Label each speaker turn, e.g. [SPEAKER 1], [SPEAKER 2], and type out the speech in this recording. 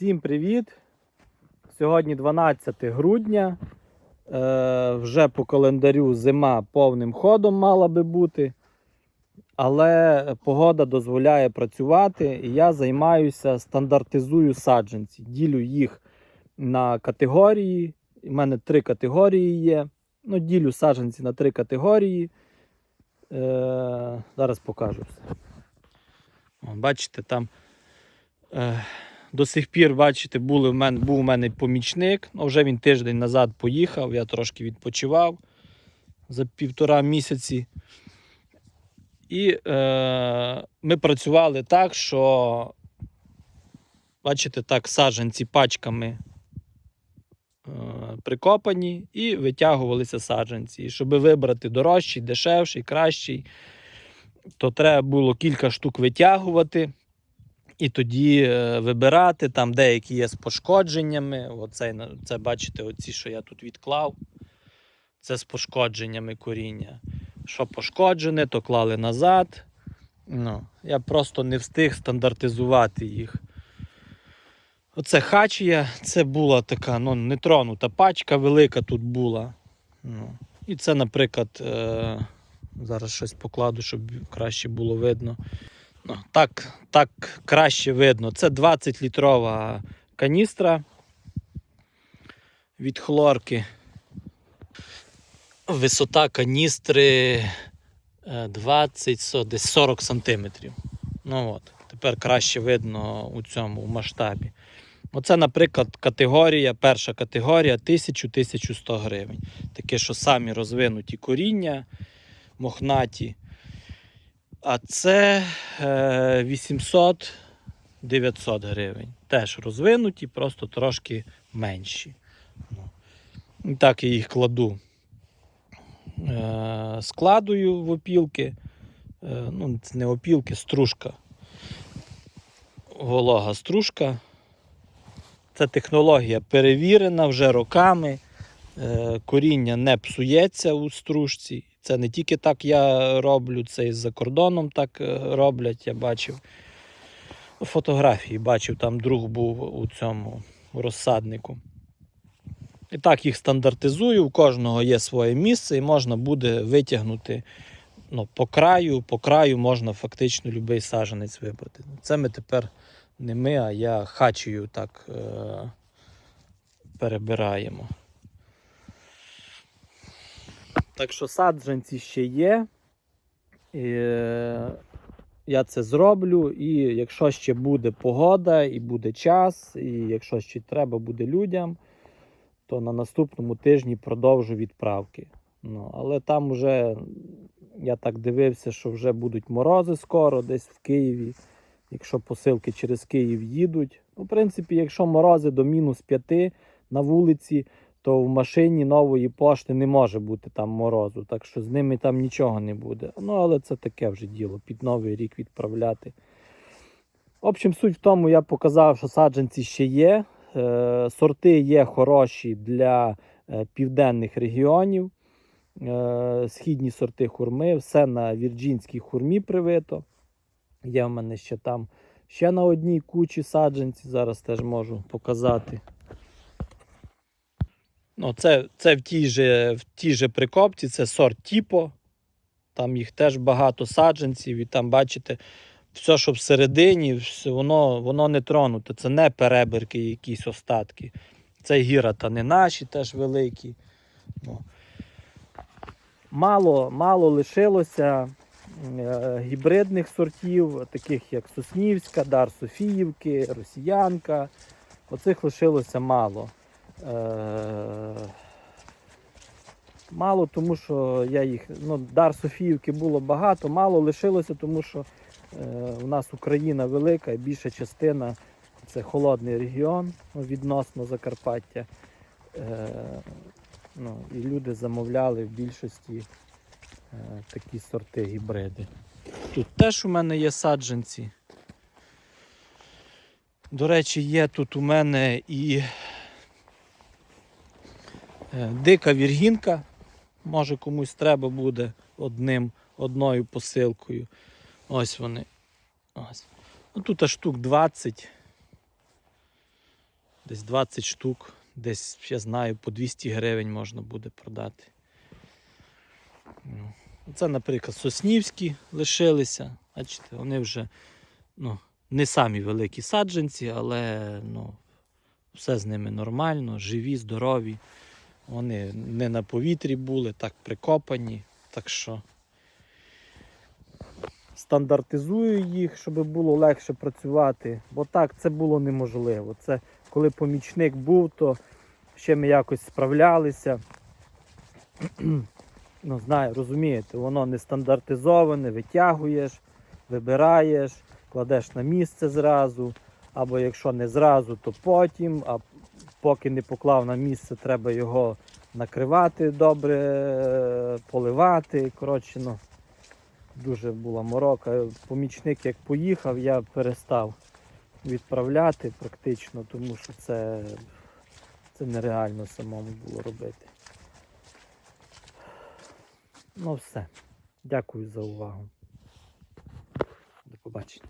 [SPEAKER 1] Всім привіт! Сьогодні 12 грудня. Е, вже по календарю зима повним ходом мала би бути. Але погода дозволяє працювати, і я займаюся, стандартизую саджанці. Ділю їх на категорії. У мене три категорії є. Ну, ділю саджанці на три категорії. Е, зараз покажу все. Бачите, там е, до сих пір, бачите, були в мене, був у мене помічник. Ну, вже він тиждень назад поїхав, я трошки відпочивав за півтора місяці. І е, ми працювали так, що, бачите, так, саджанці пачками е, прикопані і витягувалися саджанці. І щоб вибрати дорожчий, дешевший, кращий, то треба було кілька штук витягувати. І тоді е, вибирати, там деякі є з пошкодженнями. Оцей, на- це бачите, оці, що я тут відклав. Це з пошкодженнями коріння. Що пошкоджене, то клали назад. Ну, я просто не встиг стандартизувати їх. Оце хачія, це була така ну, нетронута пачка, велика тут була. Ну, і це, наприклад, е, зараз щось покладу, щоб краще було видно. Ну, так, так краще видно. Це 20-літрова каністра від хлорки. Висота каністри е, 20, со- десь 40 сантиметрів. Ну от, тепер краще видно у цьому у масштабі. Оце, наприклад, категорія, перша категорія 1000-1100 гривень. Таке, що самі розвинуті коріння, мохнаті. А це е, 800-900 гривень. Теж розвинуті, просто трошки менші. Ну. Так я їх кладу. Е, складую в опілки. Е, ну, це не опілки, стружка. Волога стружка. Це технологія перевірена вже роками. Е, коріння не псується у стружці. Це не тільки так я роблю, це і за кордоном так е, роблять, я бачив. Фотографії бачив, там друг був у цьому розсаднику. І так їх стандартизую, у кожного є своє місце, і можна буде витягнути ну, по краю, по краю можна фактично будь-який саджанець вибрати. Це ми тепер не ми, а я хачею так е- перебираємо. Так що саджанці ще є. І, е, я це зроблю. І якщо ще буде погода, і буде час, і якщо ще треба буде людям, то на наступному тижні продовжу відправки. Ну, але там вже я так дивився, що вже будуть морози скоро, десь в Києві. Якщо посилки через Київ їдуть. Ну, в принципі, якщо морози до мінус 5 на вулиці, то в машині нової пошти не може бути там морозу, так що з ними там нічого не буде. Ну, але це таке вже діло, під новий рік відправляти. В общем, суть в тому, я показав, що саджанці ще є. Е, сорти є хороші для е, південних регіонів. Е, східні сорти хурми, все на вірджинській хурмі привито. Є в мене ще там ще на одній кучі саджанці. Зараз теж можу показати. Ну, це, це в тій же, в же прикопці, це сорт Тіпо. Там їх теж багато саджанців, і там, бачите, все, що всередині, все, воно, воно не тронуте. Це не перебірки, якісь остатки. Це гірата не наші, теж великі. Ну. Мало, мало лишилося е, гібридних сортів, таких як Соснівська, Дар Софіївки, Росіянка. Оцих лишилося мало. Е, Мало, тому що я їх. Ну, Дар Софіївки було багато, мало лишилося, тому що е, у нас Україна велика і більша частина це холодний регіон ну, відносно Закарпаття. Е, ну, і люди замовляли в більшості е, такі сорти гібриди. Тут теж у мене є саджанці. До речі, є тут у мене і дика віргінка. Може комусь треба буде одним, одною посилкою. Ось вони. Ось. Ну, тут аж штук 20. Десь 20 штук, десь, я знаю, по 200 гривень можна буде продати. Ну, Це, наприклад, соснівські лишилися. Бачите, вони вже ну, не самі великі саджанці, але ну, все з ними нормально, живі, здорові. Вони не на повітрі були, так прикопані. Так що стандартизую їх, щоб було легше працювати. Бо так це було неможливо. Це коли помічник був, то ще ми якось справлялися. ну, знаю, розумієте, воно не стандартизоване, витягуєш, вибираєш, кладеш на місце зразу. Або якщо не зразу, то потім. А поки не поклав на місце, треба його накривати добре, поливати. Коротше, ну, дуже була морока. Помічник як поїхав, я перестав відправляти практично, тому що це, це нереально самому було робити. Ну все. Дякую за увагу. До побачення.